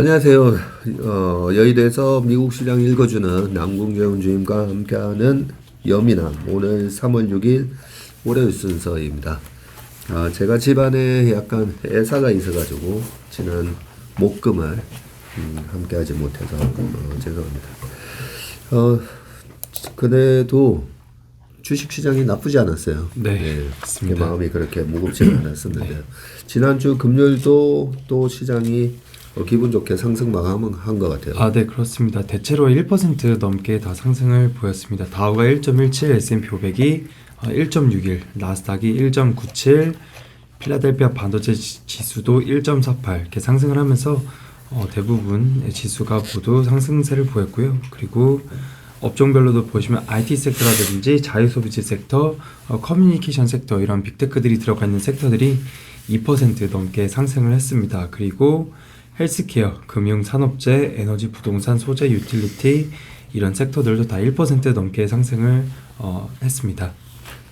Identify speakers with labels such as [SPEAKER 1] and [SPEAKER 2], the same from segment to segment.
[SPEAKER 1] 안녕하세요. 어, 여의도에서 미국 시장 읽어주는 남궁재훈 주임과 함께하는 여미남 오늘 3월 6일 월요일 순서입니다. 아, 제가 집안에 약간 애사가 있어가지고 지난 목금을 음, 함께하지 못해서 어, 죄송합니다. 어, 그래도 주식시장이 나쁘지 않았어요.
[SPEAKER 2] 네,
[SPEAKER 1] 제
[SPEAKER 2] 맞습니다.
[SPEAKER 1] 마음이 그렇게 무겁지는 않았었는데 지난주 금요일도 또 시장이 어, 기분 좋게 상승 마감한 것 같아요.
[SPEAKER 2] 아, 네, 그렇습니다. 대체로 1% 넘게 다 상승을 보였습니다. 다우가 1.17, S&P 500이 1.61, 나스닥이 1.97, 필라델피아 반도체 지- 지수도 1.48 이렇게 상승을 하면서 어, 대부분 지수가 모두 상승세를 보였고요. 그리고 업종별로도 보시면 IT 섹터라든지 자유소비재 섹터, 어, 커뮤니케이션 섹터 이런 빅테크들이 들어가 있는 섹터들이 2% 넘게 상승을 했습니다. 그리고 헬스케어, 금융, 산업재, 에너지, 부동산, 소재, 유틸리티 이런 섹터들도 다 1% 넘게 상승을 어, 했습니다.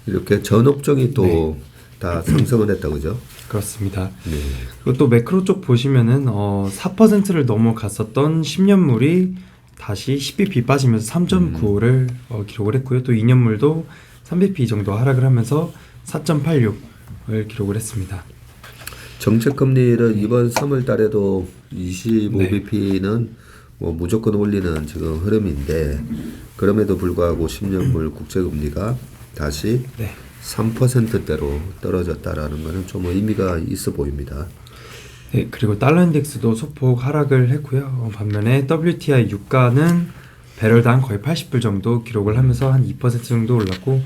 [SPEAKER 1] 이렇게 전 업종이 또
[SPEAKER 2] 네.
[SPEAKER 1] 다 상승을 했다 그죠?
[SPEAKER 2] 그렇습니다.
[SPEAKER 1] 네.
[SPEAKER 2] 그리고 또 매크로 쪽 보시면은 어, 4%를 넘어갔었던 10년물이 다시 10bp 빠지면서 3.95를 어, 기록을 했고요. 또 2년물도 3bp 정도 하락을 하면서 4.86을 기록을 했습니다.
[SPEAKER 1] 정책 금리를 이번 3월 달에도 25bp는 뭐 무조건 올리는 지금 흐름인데 그럼에도 불구하고 10년물 국채 금리가 다시
[SPEAKER 2] 네.
[SPEAKER 1] 3%대로 떨어졌다라는 것은 좀 의미가 있어 보입니다.
[SPEAKER 2] 네, 그리고 달러 인덱스도 소폭 하락을 했고요. 어, 반면에 WTI 유가는 배럴당 거의 80불 정도 기록을 하면서 한 2% 정도 올랐고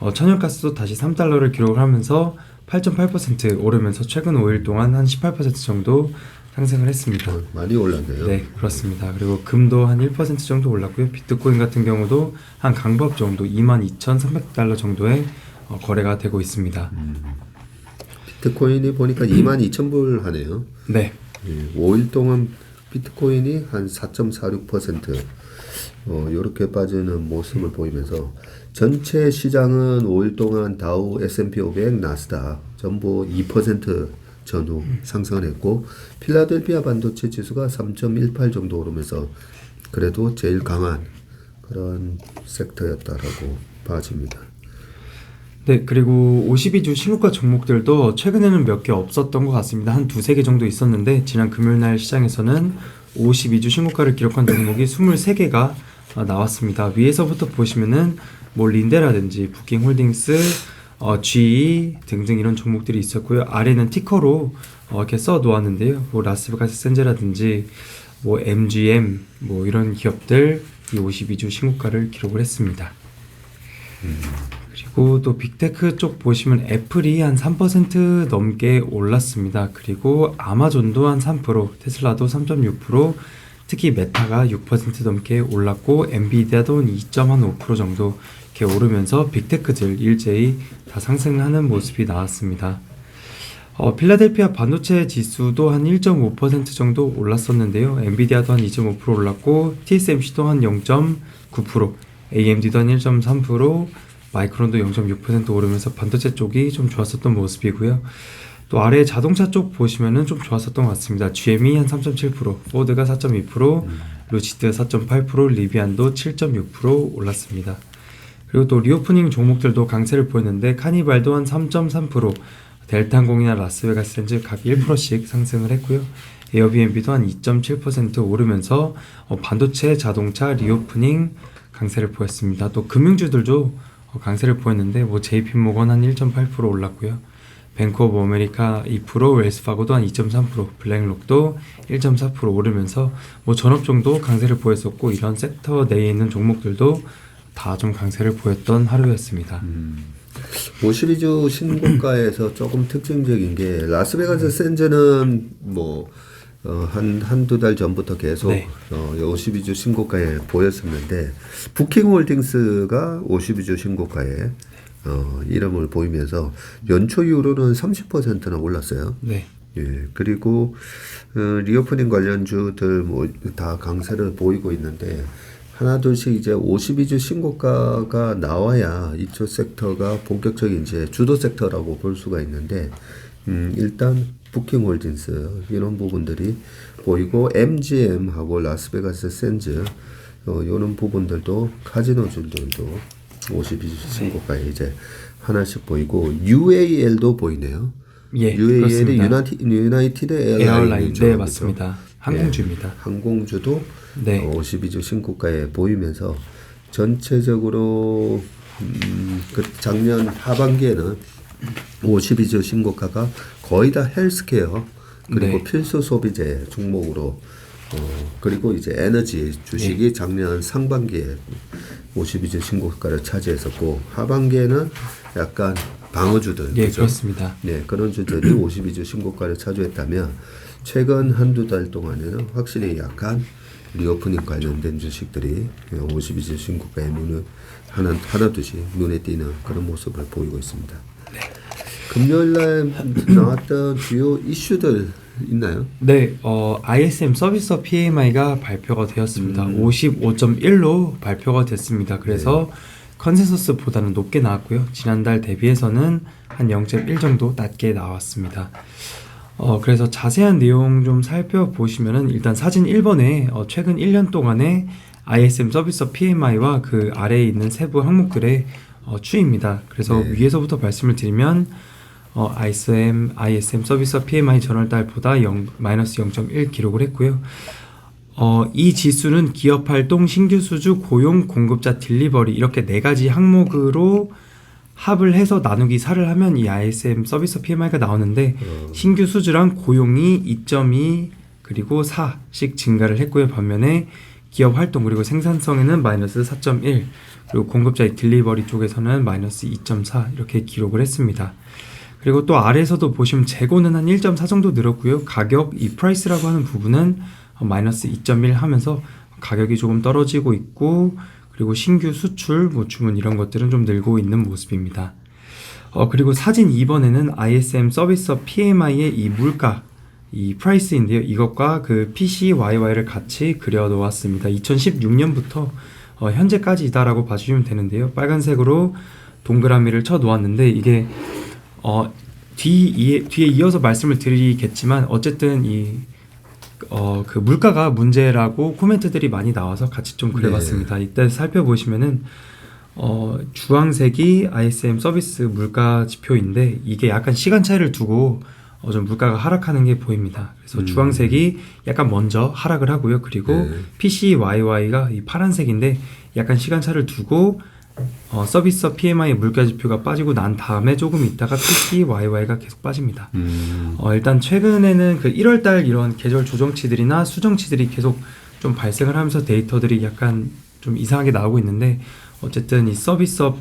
[SPEAKER 2] 어, 천연가스도 다시 3달러를 기록을 하면서 8.8% 오르면서 최근 5일 동안 한 18% 정도 상승을 했습니다.
[SPEAKER 1] 어, 많이 올랐네요.
[SPEAKER 2] 네, 그렇습니다. 그리고 금도 한 1% 정도 올랐고요. 비트코인 같은 경우도 한 강법 정도 22,300달러 정도의 어, 거래가 되고 있습니다.
[SPEAKER 1] 비트코인이 보니까 22,000불 하네요.
[SPEAKER 2] 네,
[SPEAKER 1] 예, 5일 동안 비트코인이 한 4.46% 어, 이렇게 빠지는 모습을 보이면서 전체 시장은 5일 동안 다우, S&P 500, 나스닥 전부 2% 전후 상승을 했고 필라델피아 반도체 지수가 3.18 정도 오르면서 그래도 제일 강한 그런 섹터였다라고 봐집니다.
[SPEAKER 2] 네, 그리고 52주 신고가 종목들도 최근에는 몇 개 없었던 것 같습니다. 한 두세 개 정도 있었는데 지난 금요일 날 시장에서는 52주 신고가를 기록한 종목이 23개가 나왔습니다. 위에서부터 보시면은 뭐 린데라든지 부킹홀딩스, 어, GE 등등 이런 종목들이 있었고요. 아래는 티커로 어, 이렇게 써 놓았는데요. 뭐 라스베가스 센제라든지 뭐 MGM 뭐 이런 기업들 이 52주 신고가를 기록을 했습니다. 그리고 또 빅테크 쪽 보시면 애플이 한 3% 넘게 올랐습니다. 그리고 아마존도 한 3%, 테슬라도 3.6%, 특히 메타가 6% 넘게 올랐고 엔비디아도 2.5% 정도 이렇게 오르면서 빅테크들 일제히 다 상승하는 모습이 나왔습니다. 어, 필라델피아 반도체 지수도 한 1.5% 정도 올랐었는데요. 엔비디아도 한 2.5% 올랐고 TSMC도 한 0.9%, AMD도 한 1.3%, 마이크론도 0.6% 오르면서 반도체 쪽이 좀 좋았었던 모습이고요. 또 아래 자동차 쪽 보시면은 좀 좋았었던 것 같습니다. GM이 한 3.7%, 포드가 4.2%, 루시드 4.8%, 리비안도 7.6% 올랐습니다. 그리고 또 리오프닝 종목들도 강세를 보였는데 카니발도 한 3.3%, 델타항공이나 라스베가스 샌즈 각 1%씩 상승을 했고요. 에어비앤비도 한 2.7% 오르면서 어, 반도체, 자동차, 리오프닝 강세를 보였습니다. 또 금융주들도 어, 강세를 보였는데 뭐 JP모건 한 1.8% 올랐고요. 뱅크 오브 아메리카 2%, 웰스파고도 한 2.3%, 블랙록도 1.4% 오르면서 뭐 전업종도 강세를 보였었고 이런 섹터 내에 있는 종목들도 다 좀 강세를 보였던 하루였습니다.
[SPEAKER 1] 52주 신고가에서 조금 특징적인 게 라스베가스 센즈는 뭐 어, 한 한두 달 전부터 계속
[SPEAKER 2] 네.
[SPEAKER 1] 어, 52주 신고가에 보였었는데 부킹홀딩스가 52주 신고가에 어, 이름을 보이면서 연초 이후로는 30%나 올랐어요.
[SPEAKER 2] 네.
[SPEAKER 1] 예, 그리고 어, 리오프닝 관련주들 뭐 다 강세를 보이고 있는데 하나 둘씩 이제 52주 신고가가 나와야 이쪽 섹터가 본격적인 이제 주도 섹터라고 볼 수가 있는데 음, 일단 부킹홀딩스 이런 부분들이 보이고 MGM하고 라스베가스 샌즈 어, 이런 부분들도 카지노주들도 52주 신고가에 이제 하나씩 보이고 UAL도 보이네요.
[SPEAKER 2] 예,
[SPEAKER 1] UAL이. 유나이티, 유나이티드
[SPEAKER 2] 에어라인. 네? 맞습니다. 항공주입니다.
[SPEAKER 1] 항공주도
[SPEAKER 2] 네.
[SPEAKER 1] 어, 52주 신고가에 보이면서 전체적으로 음, 그 작년 하반기에는 52주 신고가가 거의 다 헬스케어 그리고
[SPEAKER 2] 네.
[SPEAKER 1] 필수 소비재 종목으로 어, 그리고 이제 에너지 주식이
[SPEAKER 2] 네.
[SPEAKER 1] 작년 상반기에 52주 신고가를 차지했었고 하반기에는 약간 방어주들
[SPEAKER 2] 예
[SPEAKER 1] 그죠?
[SPEAKER 2] 그렇습니다.
[SPEAKER 1] 네, 그런 주들이 52주 신고가를 차지했다면 최근 한두 달 동안에는 확실히 약간 리오프닝 관련된 주식들이 52주 신고가에 눈을 하나 하나둘씩 눈에 띄는 그런 모습을 보이고 있습니다. 금요일 날 나왔던 주요 이슈들 있나요?
[SPEAKER 2] 네, 어, ISM 서비스 PMI가 발표가 되었습니다.
[SPEAKER 1] 음.
[SPEAKER 2] 55.1로 발표가 됐습니다. 그래서 컨센서스보다는 높게 나왔고요. 지난달 대비해서는 한 0.1 정도 낮게 나왔습니다. 어, 그래서 자세한 내용 좀 살펴보시면은 일단 사진 1번에 어, 최근 1년 동안의 ISM 서비스 PMI와 그 아래에 있는 세부 항목들의 어, 추이입니다. 그래서
[SPEAKER 1] 네.
[SPEAKER 2] 위에서부터 말씀을 드리면 어, ISM, ISM 서비스 PMI 전월달보다 0, 마이너스 0.1 기록을 했고요. 어, 이 지수는 기업 활동, 신규 수주, 고용, 공급자, 딜리버리 이렇게 네 가지 항목으로 합을 해서 나누기 4를 하면 이 ISM 서비스 PMI가 나오는데
[SPEAKER 1] 어,
[SPEAKER 2] 신규 수주랑 고용이 2.2 그리고 4씩 증가를 했고요. 반면에 기업 활동 그리고 생산성에는 마이너스 4.1 그리고 공급자의 딜리버리 쪽에서는 마이너스 2.4 이렇게 기록을 했습니다. 그리고 또 아래에서도 보시면 재고는 한 1.4 정도 늘었고요. 가격 이 프라이스라고 하는 부분은 어, 마이너스 2.1 하면서 가격이 조금 떨어지고 있고 그리고 신규 수출, 뭐 주문 이런 것들은 좀 늘고 있는 모습입니다. 어, 그리고 사진 2번에는 ISM 서비스 PMI의 이 물가, 이 프라이스인데요. 이것과 그 PCYY를 같이 그려 놓았습니다. 2016년부터 어, 현재까지다라고 봐주시면 되는데요. 빨간색으로 동그라미를 쳐 놓았는데 이게 어, 뒤, 뒤에 이어서 말씀을 드리겠지만 어쨌든 이 어, 그 물가가 문제라고 코멘트들이 많이 나와서 같이 좀 그려봤습니다. 이때 살펴보시면은 어, 주황색이 ISM 서비스 물가 지표인데 이게 약간 시간 차이를 두고 어, 좀 물가가 하락하는 게 보입니다. 그래서
[SPEAKER 1] 음.
[SPEAKER 2] 주황색이 약간 먼저 하락을 하고요. 그리고
[SPEAKER 1] 네.
[SPEAKER 2] PCYY가 이 파란색인데 약간 시간 차를 두고 어, 서비스 PMI 물가 지표가 빠지고 난 다음에 조금 있다가 PCYY가 계속 빠집니다.
[SPEAKER 1] 음,
[SPEAKER 2] 어, 일단 최근에는 그 1월달 이런 계절 조정치들이나 수정치들이 계속 좀 발생을 하면서 데이터들이 약간 좀 이상하게 나오고 있는데 어쨌든 이 서비스업의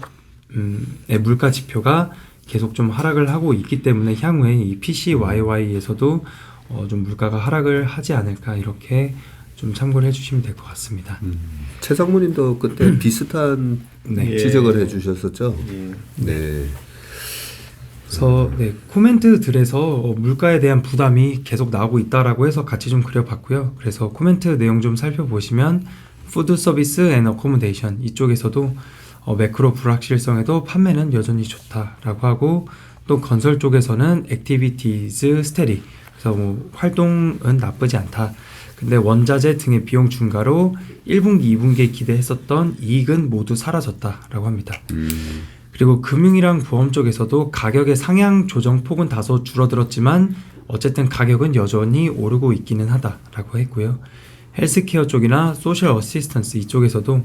[SPEAKER 2] 물가 지표가 계속 좀 하락을 하고 있기 때문에 향후에 이 PCYY에서도 어, 좀 물가가 하락을 하지 않을까 이렇게 좀 참고를 해주시면 될 것 같습니다.
[SPEAKER 1] 음. 최상무님도 그때 비슷한
[SPEAKER 2] 네.
[SPEAKER 3] 예.
[SPEAKER 1] 지적을 해주셨었죠.
[SPEAKER 3] 예.
[SPEAKER 1] 네.
[SPEAKER 2] 그래서 네, 코멘트들에서 어, 물가에 대한 부담이 계속 나오고 있다라고 해서 같이 좀 그려봤고요. 그래서 코멘트 내용 좀 살펴보시면 푸드 서비스 앤 어코모데이션 이쪽에서도 어, 매크로 불확실성에도 판매는 여전히 좋다라고 하고 또 건설 쪽에서는 액티비티즈 스테디 그래서 뭐 활동은 나쁘지 않다. 근데 원자재 등의 비용 증가로 1분기, 2분기에 기대했었던 이익은 모두 사라졌다라고 합니다.
[SPEAKER 1] 음,
[SPEAKER 2] 그리고 금융이랑 보험 쪽에서도 가격의 상향 조정 폭은 다소 줄어들었지만 어쨌든 가격은 여전히 오르고 있기는 하다라고 했고요. 헬스케어 쪽이나 소셜 어시스턴스 이쪽에서도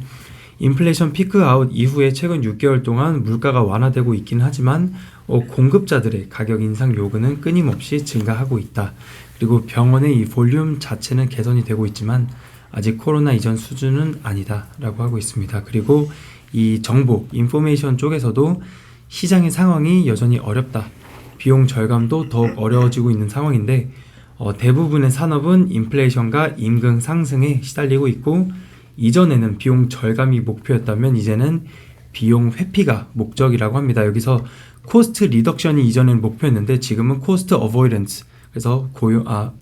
[SPEAKER 2] 인플레이션 피크 아웃 이후에 최근 6개월 동안 물가가 완화되고 있기는 하지만 어, 공급자들의 가격 인상 요구는 끊임없이 증가하고 있다. 그리고 병원의 이 볼륨 자체는 개선이 되고 있지만 아직 코로나 이전 수준은 아니다라고 하고 있습니다. 그리고 이 정보, 인포메이션 쪽에서도 시장의 상황이 여전히 어렵다. 비용 절감도 더욱 어려워지고 있는 상황인데 어, 대부분의 산업은 인플레이션과 임금 상승에 시달리고 있고 이전에는 비용 절감이 목표였다면 이제는 비용 회피가 목적이라고 합니다. 여기서 코스트 리덕션이 이전엔 목표였는데 지금은 코스트 어보이던스 그래서 고용 아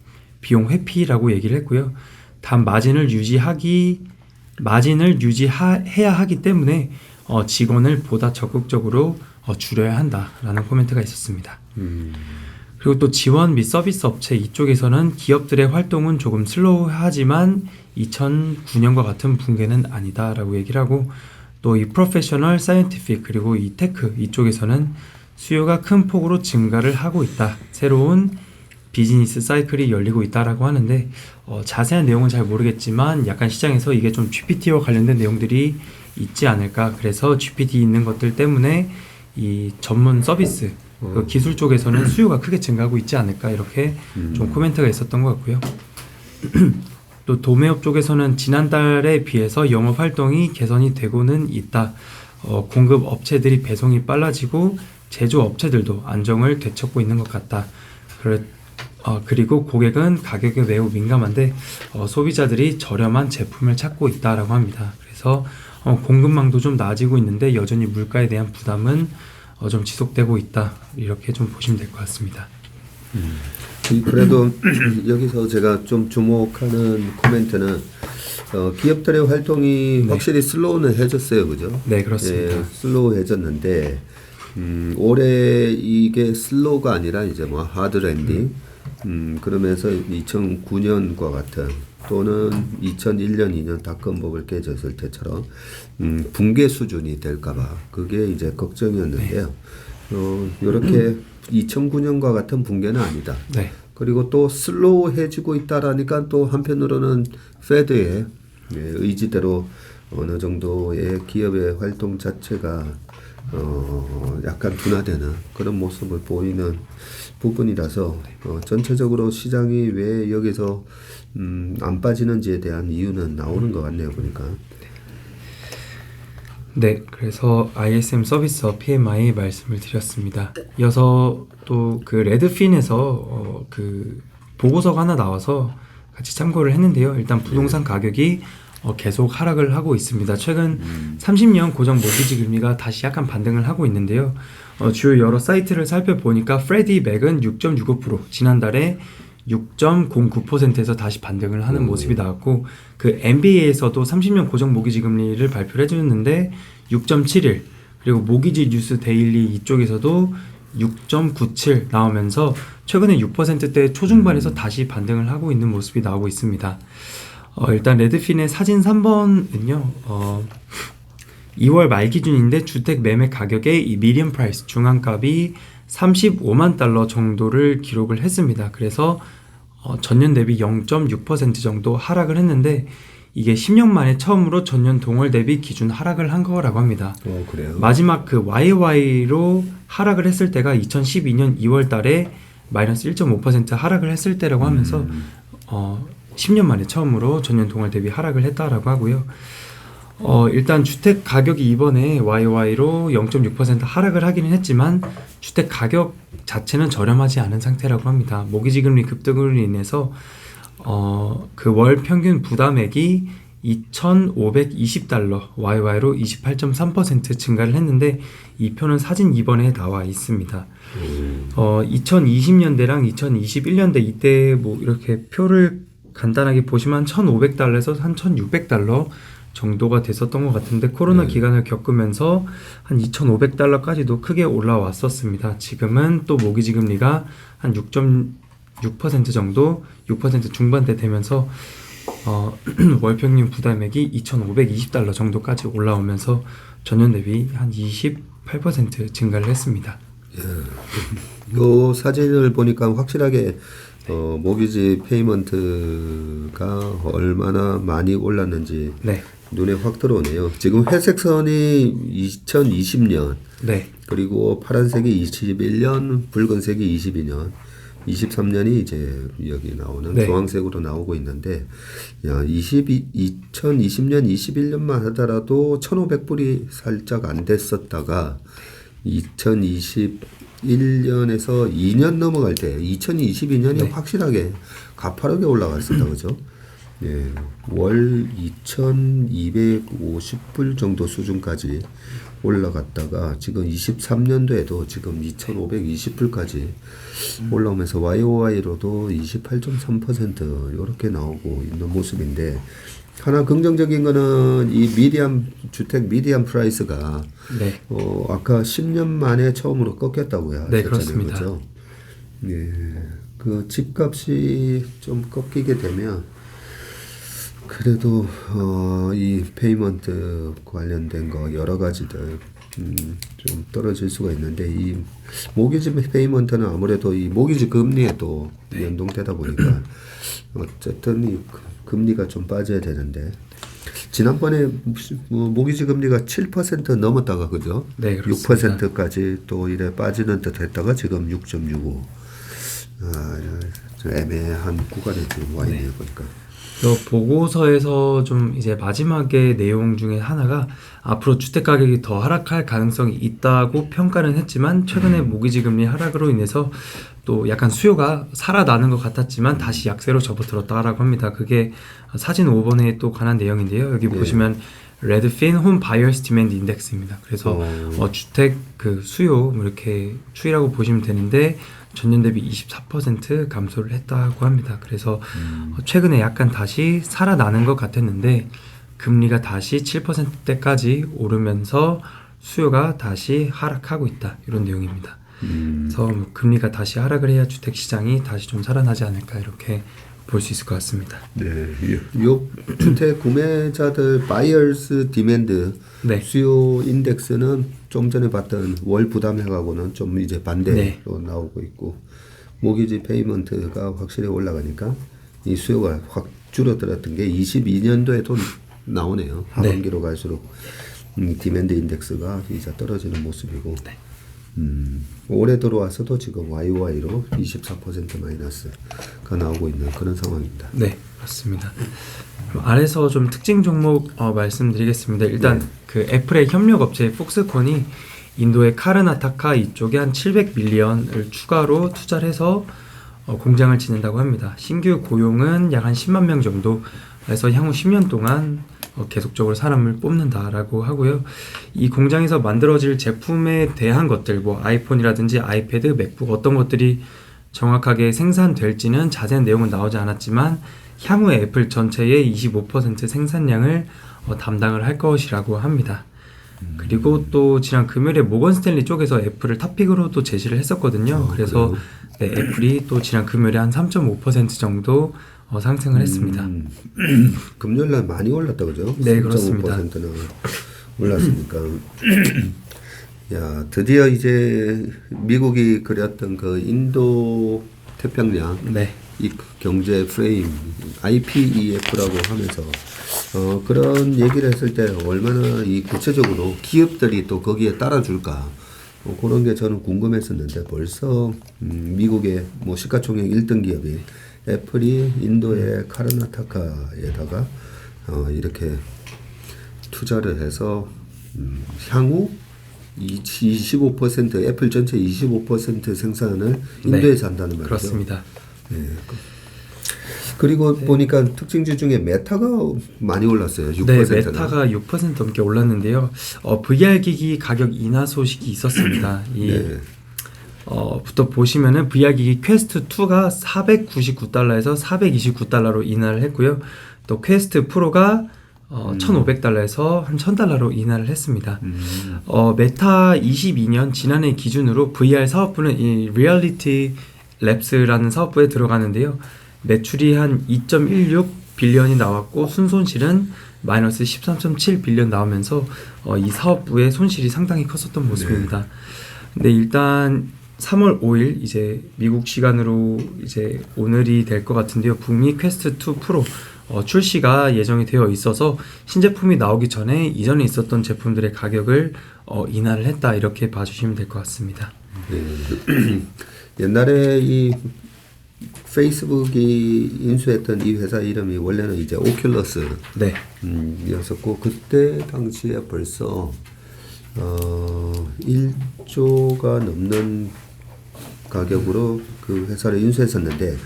[SPEAKER 2] 비용 회피라고 얘기를 했고요. 단 마진을 유지하기 마진을 유지해야 하기 때문에 어, 직원을 보다 적극적으로 어, 줄여야 한다라는 코멘트가 있었습니다.
[SPEAKER 1] 음,
[SPEAKER 2] 그리고 또 지원 및 서비스 업체 이쪽에서는 기업들의 활동은 조금 슬로우하지만 2009년과 같은 붕괴는 아니다라고 얘기를 하고 또 이 프로페셔널 사이언티픽 그리고 이 테크 이쪽에서는 수요가 큰 폭으로 증가를 하고 있다. 새로운 비즈니스 사이클이 열리고 있다라고 하는데 어, 자세한 내용은 잘 모르겠지만 약간 시장에서 이게 좀 GPT와 관련된 내용들이 있지 않을까. 그래서 GPT 있는 것들 때문에 이 전문 서비스 그 기술 쪽에서는 수요가 크게 증가하고 있지 않을까 이렇게 좀 코멘트가 있었던 것 같고요. 또 도매업 쪽에서는 지난달에 비해서 영업 활동이 개선이 되고는 있다. 어, 공급 업체들이 배송이 빨라지고 제조 업체들도 안정을 되찾고 있는 것 같다. 그래, 어, 그리고 고객은 가격에 매우 민감한데 어, 소비자들이 저렴한 제품을 찾고 있다라고 합니다. 그래서 어, 공급망도 좀 나아지고 있는데 여전히 물가에 대한 부담은 어, 좀 지속되고 있다. 이렇게 좀 보시면 될 것 같습니다.
[SPEAKER 1] 이- 그래도 여기서 제가 좀 주목하는 코멘트는 어, 기업들의 활동이 확실히 슬로우는 해졌어요, 그죠?
[SPEAKER 2] 네, 그렇습니다.
[SPEAKER 1] 예, 슬로우해졌는데 음, 올해 이게 슬로우가 아니라 이제 뭐 하드 랜딩 음, 그러면서 2009년과 같은 또는 2001년, 2년 닷컴버블 깨졌을 때처럼 음, 붕괴 수준이 될까봐 그게 이제 걱정이었는데요. 어, 이렇게 2009년과 같은 붕괴는 아니다.
[SPEAKER 2] 네.
[SPEAKER 1] 그리고 또 슬로우해지고 있다라니까 또 한편으로는 페드의 예, 의지대로 어느 정도의 기업의 활동 자체가 어, 약간 둔화되는 그런 모습을 보이는 부분이라서 어, 전체적으로 시장이 왜 여기서 음, 안 빠지는지에 대한 이유는 나오는 것 같네요 보니까.
[SPEAKER 2] 네, 그래서 ISM 서비스업 PMI 말씀을 드렸습니다. 이어서 또 그 레드핀에서 어, 그 보고서가 하나 나와서 같이 참고를 했는데요. 일단 부동산 가격이 어, 계속 하락을 하고 있습니다. 최근 30년 고정 모기지 금리가 다시 약간 반등을 하고 있는데요. 어, 주요 여러 사이트를 살펴보니까 프레디 맥은 6.65% 지난달에 6.09%에서 다시 반등을 하는 모습이 나왔고 그 NBA에서도 30년 고정 모기지 금리를 발표를 해주는데 6.71 그리고 모기지 뉴스 데일리 이쪽에서도 6.97 나오면서 최근에 6%대 초중반에서 다시 반등을 하고 있는 모습이 나오고 있습니다. 어, 일단 레드핀의 사진 3번은요. 어, 2월 말 기준인데 주택 매매 가격의 이 미디엄 프라이스 중앙값이 35만 달러 정도를 기록을 했습니다. 그래서 어, 전년 대비 0.6% 정도 하락을 했는데 이게 10년 만에 처음으로 전년 동월 대비 기준 하락을 한 거라고 합니다.
[SPEAKER 1] 어 그래요.
[SPEAKER 2] 마지막 그 YY로 하락을 했을 때가 2012년 2월 달에 마이너스 1.5% 하락을 했을 때라고 하면서 어 10년 만에 처음으로 전년 동월 대비 하락을 했다라고 하고요. 어 일단 주택 가격이 이번에 YY로 0.6% 하락을 하기는 했지만 주택 가격 자체는 저렴하지 않은 상태라고 합니다. 모기지 금리 급등으로 인해서 어 그 월 평균 부담액이 2,520달러 YY로 28.3% 증가를 했는데 이 표는 사진 2번에 나와 있습니다. 어 2020년대랑 2021년대 이때 뭐 이렇게 표를 간단하게 보시면 1,500달러에서 한 1,600달러 정도가 됐었던 것 같은데 코로나 기간을 겪으면서 한 2,500달러까지도 크게 올라왔었습니다. 지금은 또 모기지 금리가 한 6.6% 정도, 6% 중반대 되면서 어, 월 평균 부담액이 2,520달러 정도까지 올라오면서 전년 대비 한 28% 증가를 했습니다.
[SPEAKER 1] 요 사진을 보니까 확실하게 어, 모기지 페이먼트가 얼마나 많이 올랐는지
[SPEAKER 2] 네,
[SPEAKER 1] 눈에 확 들어오네요. 지금 회색 선이 2020년
[SPEAKER 2] 네,
[SPEAKER 1] 그리고 파란색이 21년, 붉은색이 22년, 23년이 이제 여기 나오는
[SPEAKER 2] 네.
[SPEAKER 1] 주황색으로 나오고 있는데 야, 22, 2020년, 21년만 하더라도 1,500불이 살짝 안 됐었다가 2021년에서 2년 넘어갈 때 2022년이
[SPEAKER 2] 네.
[SPEAKER 1] 확실하게 가파르게 올라갔었다 그죠? 예, 월 2,250불 정도 수준까지 올라갔다가 지금 23년도에도 지금 2,520불까지 올라오면서 YOY로도 28.3% 이렇게 나오고 있는 모습인데 하나 긍정적인 거는 이 미디엄 주택 미디엄 프라이스가
[SPEAKER 2] 네,
[SPEAKER 1] 어 아까 10년 만에 처음으로 꺾였다고요.
[SPEAKER 2] 네. 그렇습니다.
[SPEAKER 1] 그죠? 예, 그 집값이 좀 꺾이게 되면 그래도 어, 이 페이먼트 관련된 거 여러 가지들 음, 좀 떨어질 수가 있는데 이 모기지 페이먼트는 아무래도 이 모기지 금리에 또 연동되다 보니까 어쨌든 이 금- 금리가 좀 빠져야 되는데 지난번에 뭐 모기지 금리가 7% 넘었다가 그죠?
[SPEAKER 2] 네, 그렇습니다.
[SPEAKER 1] 6%까지 또 이래 빠지는 듯 했다가 지금 6.65. 아, 좀 애매한 구간에 지금 와 있네요, 보니까.
[SPEAKER 2] 또 보고서에서 좀 이제 마지막에 내용 중에 하나가 앞으로 주택 가격이 더 하락할 가능성이 있다고 평가는 했지만 최근에 모기지 금리 하락으로 인해서 또 약간 수요가 살아나는 것 같았지만 다시 약세로 접어들었다라고 합니다. 그게 사진 5번에 또 관한 내용인데요. 여기 보시면 레드핀 홈 바이어스 디맨드 인덱스입니다. 그래서
[SPEAKER 1] 어.
[SPEAKER 2] 어, 주택 그 수요 뭐 이렇게 추이라고 보시면 되는데 전년 대비 24% 감소를 했다고 합니다. 그래서 어, 최근에 약간 다시 살아나는 것 같았는데 금리가 다시 7%대까지 오르면서 수요가 다시 하락하고 있다 이런 내용입니다.
[SPEAKER 1] 음,
[SPEAKER 2] 그래서 뭐 금리가 다시 하락을 해야 주택 시장이 다시 좀 살아나지 않을까 이렇게 볼 수 있을 것 같습니다.
[SPEAKER 1] 네. 요, 요 주택 구매자들 바이어스 디맨드
[SPEAKER 2] 네.
[SPEAKER 1] 수요 인덱스는 좀 전에 봤던 월 부담액하고는 좀 이제 반대로
[SPEAKER 2] 네.
[SPEAKER 1] 나오고 있고 모기지 페이먼트가 확실히 올라가니까 이 수요가 확 줄어들었던 게 22년도에도 나오네요. 하반기로 갈수록 음, 디맨드 인덱스가 이제 떨어지는 모습이고
[SPEAKER 2] 네.
[SPEAKER 1] 음, 올해 들어와서도 지금 YY로 24% 마이너스가 나오고 있는 그런 상황입니다.
[SPEAKER 2] 네, 맞습니다. 아래서 좀 특징 종목 어, 말씀드리겠습니다. 일단 그 애플의 협력 업체 폭스콘이 인도의 카르나타카 이쪽에 한 700밀리언을 추가로 투자를 해서 어, 공장을 짓는다고 합니다. 신규 고용은 약 한 10만 명 정도 해서 향후 10년 동안 어, 계속적으로 사람을 뽑는다라고 하고요. 이 공장에서 만들어질 제품에 대한 것들, 뭐 아이폰이라든지 아이패드, 맥북 어떤 것들이 정확하게 생산될지는 자세한 내용은 나오지 않았지만 향후에 애플 전체의 25% 생산량을 어, 담당을 할 것이라고 합니다. 그리고 또 지난 금요일에 모건 스탠리 쪽에서 애플을 탑픽으로 또 제시를 했었거든요.
[SPEAKER 1] 어,
[SPEAKER 2] 그래서 네, 애플이 또 지난 금요일에 한 3.5% 정도 어, 상승을 했습니다.
[SPEAKER 1] 음, 금요일 날 많이 올랐다 그죠?
[SPEAKER 2] 네, 그렇습니다.
[SPEAKER 1] 3.5%는 올랐으니까. 야, 드디어 이제 미국이 그렸던 그 인도 태평양
[SPEAKER 2] 네,
[SPEAKER 1] 이 경제 프레임 IPEF라고 하면서 어, 그런 얘기를 했을 때 얼마나 이 구체적으로 기업들이 또 거기에 따라줄까 어, 그런 게 저는 궁금했었는데 벌써 음, 미국의 뭐 시가총액 1등 기업이 애플이 인도의 카르나타카에다가 어, 이렇게 투자를 해서 음, 향후 25% 애플 전체 25% 생산을 인도에서 한다는 말이죠.
[SPEAKER 2] 그렇습니다.
[SPEAKER 1] 네. 그리고 보니까 특징주 중에 메타가 많이 올랐어요. 6%나.
[SPEAKER 2] 네, 메타가 6% 넘게 올랐는데요. 어, VR 기기 가격 인하 소식이 있었습니다. 이
[SPEAKER 1] 네.
[SPEAKER 2] 어, 부터 보시면은 VR 기기 퀘스트 2가 499달러에서 429달러로 인하를 했고요. 또 퀘스트 프로가 어, 1,500달러에서 한 1,000달러로 인하를 했습니다.
[SPEAKER 1] 음.
[SPEAKER 2] 어, 메타 22년 지난해 기준으로 VR 사업부는 이 리얼리티 랩스라는 사업부에 들어가는데요. 매출이 한 2.16 빌리언이 나왔고 순손실은 마이너스 13.7 빌리언 나오면서 어, 이 사업부의 손실이 상당히 컸었던 모습입니다. 근데 일단 3월 5일 이제 미국 시간으로 이제 오늘이 될 것 같은데요. 북미 퀘스트 2 프로 어, 출시가 예정이 되어 있어서 신제품이 나오기 전에 이전에 있었던 제품들의 가격을 어, 인하를 했다 이렇게 봐주시면 될 것 같습니다.
[SPEAKER 1] 네. 옛날에 이 페이스북이 인수했던 이 회사 이름이 원래는 이제 오큘러스
[SPEAKER 2] 네,
[SPEAKER 1] 음, 이었었고 그때 당시에 벌써 어 1조가 넘는 가격으로 그 회사를 인수했었는데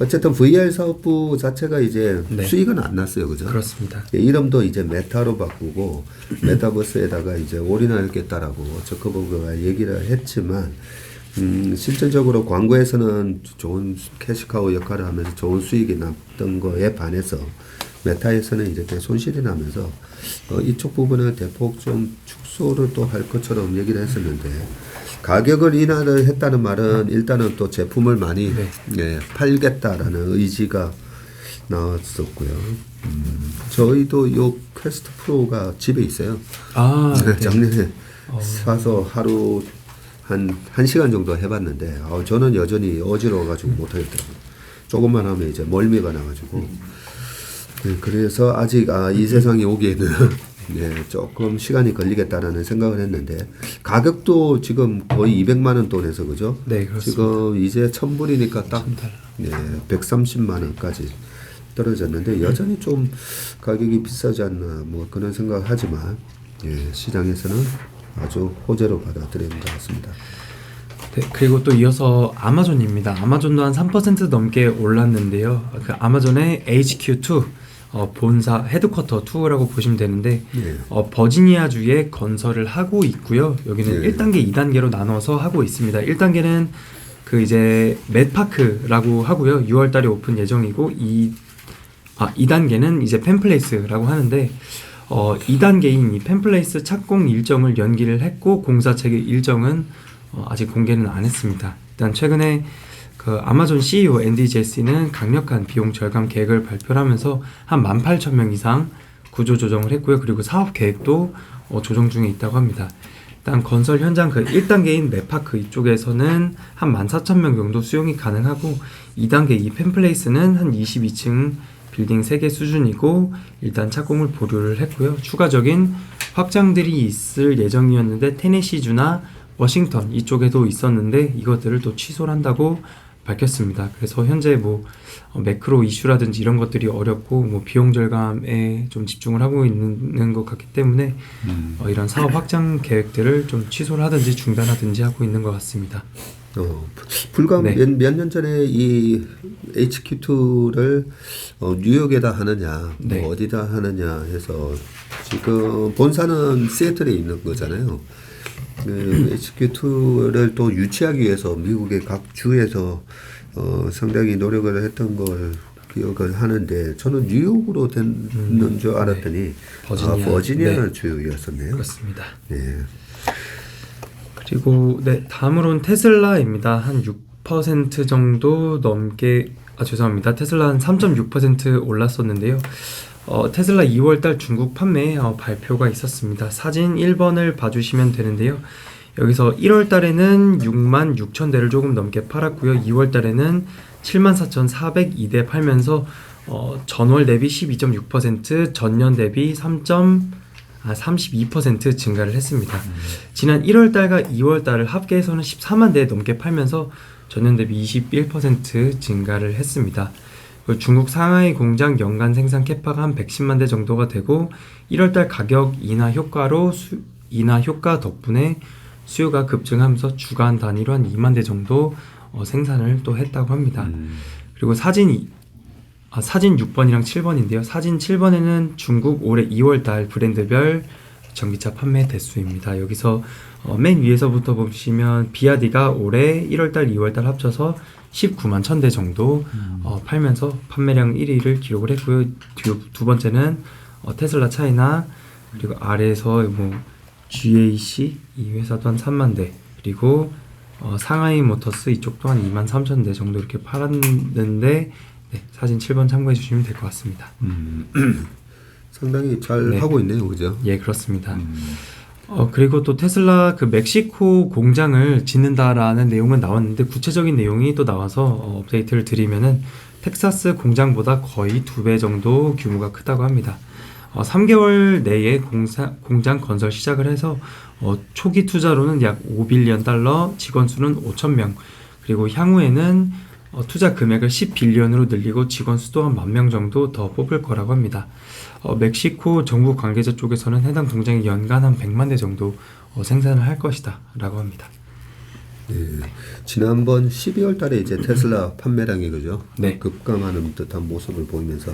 [SPEAKER 1] 어쨌든 VR 사업부 자체가 이제
[SPEAKER 2] 네.
[SPEAKER 1] 수익은 안 났어요, 그죠?
[SPEAKER 2] 그렇습니다.
[SPEAKER 1] 예, 이름도 이제 메타로 바꾸고 메타버스에다가 이제 올인하겠다라고 저커버그가 얘기를 했지만 음, 실질적으로 광고에서는 좋은 캐시카우 역할을 하면서 좋은 수익이 났던 거에 반해서 메타에서는 이제 손실이 나면서 어, 이쪽 부분은 대폭 좀 축소를 또 할 것처럼 얘기를 했었는데 가격을 인하를 했다는 말은 일단은 또 제품을 많이
[SPEAKER 2] 네.
[SPEAKER 1] 예, 팔겠다라는 의지가 나왔었고요. 음, 저희도 요 퀘스트 프로가 집에 있어요.
[SPEAKER 2] 아,
[SPEAKER 1] 네,
[SPEAKER 2] 네.
[SPEAKER 1] 작년에 사서 하루 한, 한 시간 정도 해봤는데, 아, 저는 여전히 어지러워가지고 못하겠더라고요. 조금만 하면 이제 멀미가 나가지고. 네, 그래서 아직, 아, 이 세상에 오기에는, 네, 조금 시간이 걸리겠다라는 생각을 했는데, 가격도 지금 거의 200만 원 돈에서, 그죠?
[SPEAKER 2] 네, 그렇습니다.
[SPEAKER 1] 지금 이제 1000불이니까 딱. 네, 130만 원까지 떨어졌는데, 여전히 좀 가격이 비싸지 않나, 뭐 그런 생각을 하지만, 예, 시장에서는 아주 호재로 받아들이는 것 같습니다.
[SPEAKER 2] 네, 그리고 또 이어서 아마존입니다. 아마존도 한 3% 넘게 올랐는데요. 그 아마존의 HQ2 어, 본사 헤드쿼터 2라고 보시면 되는데
[SPEAKER 1] 네.
[SPEAKER 2] 어, 버지니아 주에 건설을 하고 있고요. 여기는
[SPEAKER 1] 네.
[SPEAKER 2] 1단계, 2단계로 나눠서 하고 있습니다. 1단계는 그 이제 맷파크라고 하고요. 6월 달에 오픈 예정이고 이 아, 2단계는 이제 펜플레이스라고 하는데 어, 2단계인 이 펜플레이스 착공 일정을 연기를 했고 공사 체계 일정은 어, 아직 공개는 안 했습니다. 일단 최근에 그 아마존 CEO 앤디 제시는 강력한 비용 절감 계획을 발표를 하면서 한 18,000명 이상 구조 조정을 했고요. 그리고 사업 계획도 어, 조정 중에 있다고 합니다. 일단 건설 현장 그 1단계인 맵파크 이쪽에서는 한 14,000명 정도 수용이 가능하고 2단계 이 펜플레이스는 한 22층 빌딩 3개 수준이고 일단 착공을 보류를 했고요. 추가적인 확장들이 있을 예정이었는데 테네시주나 워싱턴 이쪽에도 있었는데 이것들을 또 취소를 한다고 밝혔습니다. 그래서 현재 뭐 어, 매크로 이슈라든지 이런 것들이 어렵고 뭐 비용 절감에 좀 집중을 하고 있는 것 같기 때문에 어, 이런 사업 확장 계획들을 좀 취소를 하든지 중단하든지 하고 있는 것 같습니다.
[SPEAKER 1] 어, 불과
[SPEAKER 2] 네.
[SPEAKER 1] 몇년 전에 이 HQ2를 어, 뉴욕에다 하느냐,
[SPEAKER 2] 네.
[SPEAKER 1] 뭐 어디다 하느냐 해서 지금 본사는 시애틀에 있는 거잖아요. 그 HQ2를 또 유치하기 위해서 미국의 각 주에서 어, 상당히 노력을 했던 걸 기억을 하는데 저는 뉴욕으로 됐는 줄 알았더니
[SPEAKER 2] 음, 네. 버지니아.
[SPEAKER 1] 아, 버지니아
[SPEAKER 2] 네.
[SPEAKER 1] 주였었네요.
[SPEAKER 2] 그렇습니다.
[SPEAKER 1] 네.
[SPEAKER 2] 그리고 네 다음으로는 테슬라입니다. 한 6% 정도 넘게 아 죄송합니다. 테슬라 한 3.6% 올랐었는데요. 어, 테슬라 2월달 중국 판매 어, 발표가 있었습니다. 사진 1번을 봐주시면 되는데요. 여기서 1월달에는 6만 6천 대를 조금 넘게 팔았고요. 2월달에는 7만 4,402대 팔면서 어, 전월 대비 12.6%, 전년 대비 3. 아, 32% 증가를 했습니다. 지난 1월 달과 2월 달을 합계해서는 14만 대 넘게 팔면서 전년 대비 21% 증가를 했습니다. 그리고 중국 상하이 공장 연간 생산 캐파가 한 110만 대 정도가 되고 1월 달 가격 인하 효과로 수, 인하 효과 덕분에 수요가 급증하면서 주간 단위로 한 2만 대 정도 어, 생산을 또 했다고 합니다.
[SPEAKER 1] 음.
[SPEAKER 2] 그리고 사진 이- 아, 사진 6번이랑 7번인데요. 사진 7번에는 중국 올해 2월 달 브랜드별 전기차 판매 대수입니다. 여기서 어, 맨 위에서부터 보시면 비아디가 올해 1월 달, 2월 달 합쳐서 19만 1000대 정도 어, 팔면서 판매량 1위를 기록을 했고요. 두, 두 번째는 어, 테슬라 차이나 그리고 아래에서 뭐 GAC 이 회사도 한 3만 대 그리고 어, 상하이 모터스 이쪽도 한 2만 3천 대 정도 이렇게 팔았는데 네, 사진 7번 참고해 주시면 될 것 같습니다.
[SPEAKER 1] 상당히 잘
[SPEAKER 2] 네.
[SPEAKER 1] 하고 있네요, 그죠?
[SPEAKER 2] 예, 그렇습니다. 어, 그리고 또 테슬라 그 멕시코 공장을 짓는다라는 내용은 나왔는데 구체적인 내용이 또 나와서 어, 업데이트를 드리면은 텍사스 공장보다 거의 두 배 정도 규모가 크다고 합니다. 어, 3개월 내에 공사, 공장 건설 시작을 해서 어, 초기 투자로는 약 5빌리언 달러, 직원 수는 5천 명, 그리고 향후에는 어, 투자 금액을 10빌리언으로 늘리고 직원 수도 한 만 명 정도 더 뽑을 거라고 합니다. 어, 멕시코 정부 관계자 쪽에서는 해당 공장이 연간 한 100만 대 정도 어, 생산을 할 것이다 라고 합니다.
[SPEAKER 1] 예. 지난번 12월 달에 이제 테슬라 판매량이 그죠?
[SPEAKER 2] 네.
[SPEAKER 1] 급감하는 듯한 모습을 보이면서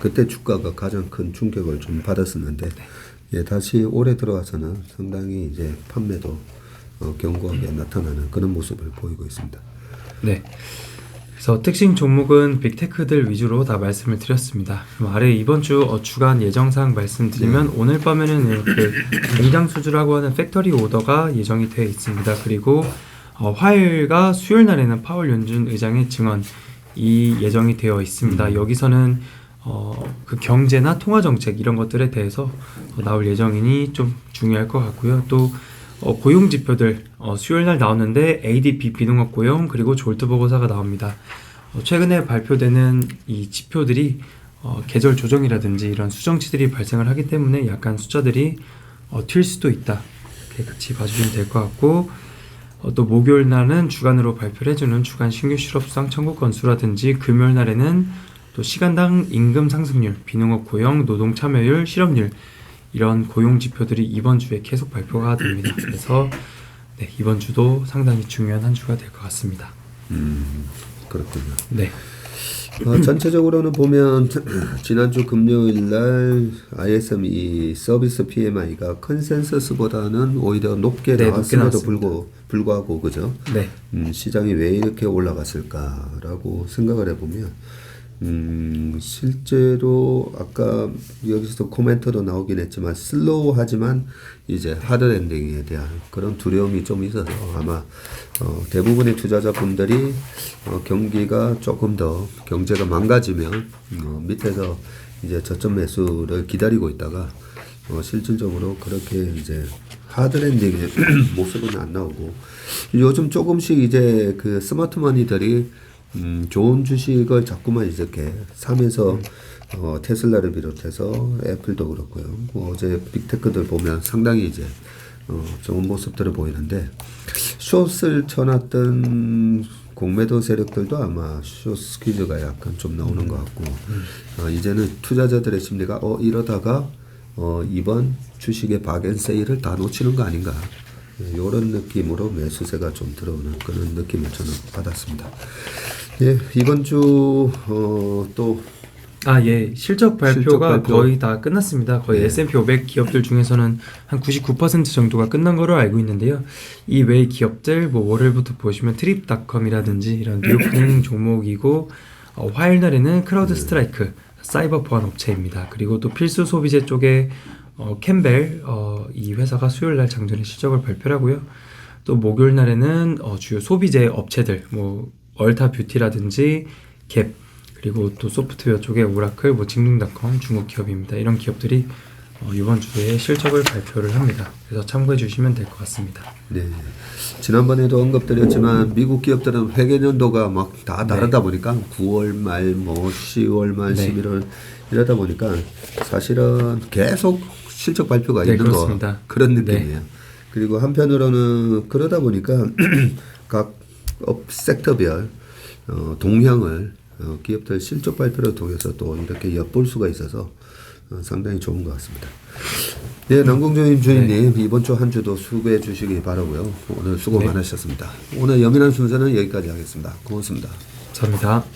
[SPEAKER 1] 그때 주가가 가장 큰 충격을 좀 받았었는데 예, 다시 올해 들어와서는 상당히 이제 판매도 어, 견고하게 나타나는 그런 모습을 보이고 있습니다.
[SPEAKER 2] 네. 그래서 특징 종목은 빅테크들 위주로 다 말씀을 드렸습니다. 그럼 아래 이번 주 어, 주간 예정사항 말씀드리면 오늘 밤에는 이렇게 공장 수주라고 하는 팩토리 오더가 예정이 되어 있습니다. 그리고 어, 화요일과 수요일 날에는 파월 윤준 의장의 증언이 예정이 되어 있습니다. 여기서는 어, 그 경제나 통화 정책 이런 것들에 대해서 어, 나올 예정이니 좀 중요할 것 같고요. 또 어, 고용 지표들 어, 수요일 날 나오는데 ADP 비농업 고용 그리고 졸트 보고서가 나옵니다. 어, 최근에 발표되는 이 지표들이 어, 계절 조정이라든지 이런 수정치들이 발생을 하기 때문에 약간 숫자들이 어, 튈 수도 있다. 같이 봐주시면 될 것 같고 어, 또 목요일 날은 주간으로 발표를 해주는 주간 신규 실업수당 청구 건수라든지 금요일 날에는 또 시간당 임금 상승률, 비농업 고용, 노동 참여율, 실업률 이런 고용 지표들이 이번 주에 계속 발표가 됩니다. 그래서 네, 이번 주도 상당히 중요한 한 주가 될 것 같습니다.
[SPEAKER 1] 음, 그렇군요.
[SPEAKER 2] 네,
[SPEAKER 1] 어, 전체적으로는 보면 지난주 금요일 날 ISM 이 서비스 PMI가 컨센서스보다는 오히려 높게
[SPEAKER 2] 네,
[SPEAKER 1] 나왔음에도. 불구, 불구하고 그죠?
[SPEAKER 2] 네,
[SPEAKER 1] 음, 시장이 왜 이렇게 올라갔을까라고 생각을 해보면 음, 실제로 아까 여기서도 코멘터도 나오긴 했지만 슬로우하지만 이제 하드 랜딩에 대한 그런 두려움이 좀 있어서 아마 어, 대부분의 투자자분들이 어, 경기가 조금 더 경제가 망가지면 어, 밑에서 이제 저점 매수를 기다리고 있다가 어, 실질적으로 그렇게 이제 하드랜딩의 모습은 안 나오고 요즘 조금씩 이제 그 스마트머니들이 음, 좋은 주식을 자꾸만 이렇게 사면서 어, 테슬라를 비롯해서 애플도 그렇고요. 뭐 어제 빅테크들 보면 상당히 이제 어, 좋은 모습들을 보이는데 숏을 쳐놨던 공매도 세력들도 아마 숏 스퀴즈가 약간 좀 나오는 것 같고 어, 이제는 투자자들의 심리가 어 이러다가 어, 이번 주식의 박앤세일을 다 놓치는 거 아닌가 이런 느낌으로 매수세가 좀 들어오는 그런 느낌을 저는 받았습니다. 예, 이번 주 어, 또
[SPEAKER 2] 아, 예. 실적 발표가
[SPEAKER 1] 실적 발표.
[SPEAKER 2] 거의 다 끝났습니다. 거의
[SPEAKER 1] 네.
[SPEAKER 2] S&P 500 기업들 중에서는 한 99% 정도가 끝난 거로 알고 있는데요. 이 외의 기업들 뭐 월요일부터 보시면 트립닷컴이라든지 이런 뉴욕 종목이고 어, 화요일 날에는 크라우드 스트라이크 사이버 보안 업체입니다. 그리고 또 필수 소비재 쪽에 어, 캠벨 어, 이 회사가 수요일 날 장전의 실적을 발표하고요. 또 목요일 날에는 어, 주요 소비재 업체들 뭐 얼타 뷰티라든지 갭 그리고 또 소프트웨어 쪽에 오라클, 뭐 징둥닷컴 중국 기업입니다. 이런 기업들이 어, 이번 주에 실적을 발표를 합니다. 그래서 참고해 주시면 될 것 같습니다.
[SPEAKER 1] 네. 지난번에도 언급드렸지만 미국 기업들은 회계 연도가 막 다 다르다 보니까 9월 말, 뭐 10월 말,
[SPEAKER 2] 네.
[SPEAKER 1] 11월 이러다 보니까 사실은 계속 실적 발표가
[SPEAKER 2] 네,
[SPEAKER 1] 있는
[SPEAKER 2] 그렇습니다.
[SPEAKER 1] 거 그런
[SPEAKER 2] 네.
[SPEAKER 1] 느낌이에요. 그리고 한편으로는 그러다 보니까 각 업 섹터별 어, 동향을 어, 기업들 실적 발표를 통해서 또 이렇게 엿볼 수가 있어서 어, 상당히 좋은 것 같습니다. 네, 남궁주임 주인님 이번 주 한 주도 수고해 주시기 바라고요. 오늘 수고
[SPEAKER 2] 네.
[SPEAKER 1] 많으셨습니다. 오늘 여민한 순서는 여기까지 하겠습니다. 고맙습니다.
[SPEAKER 2] 감사합니다.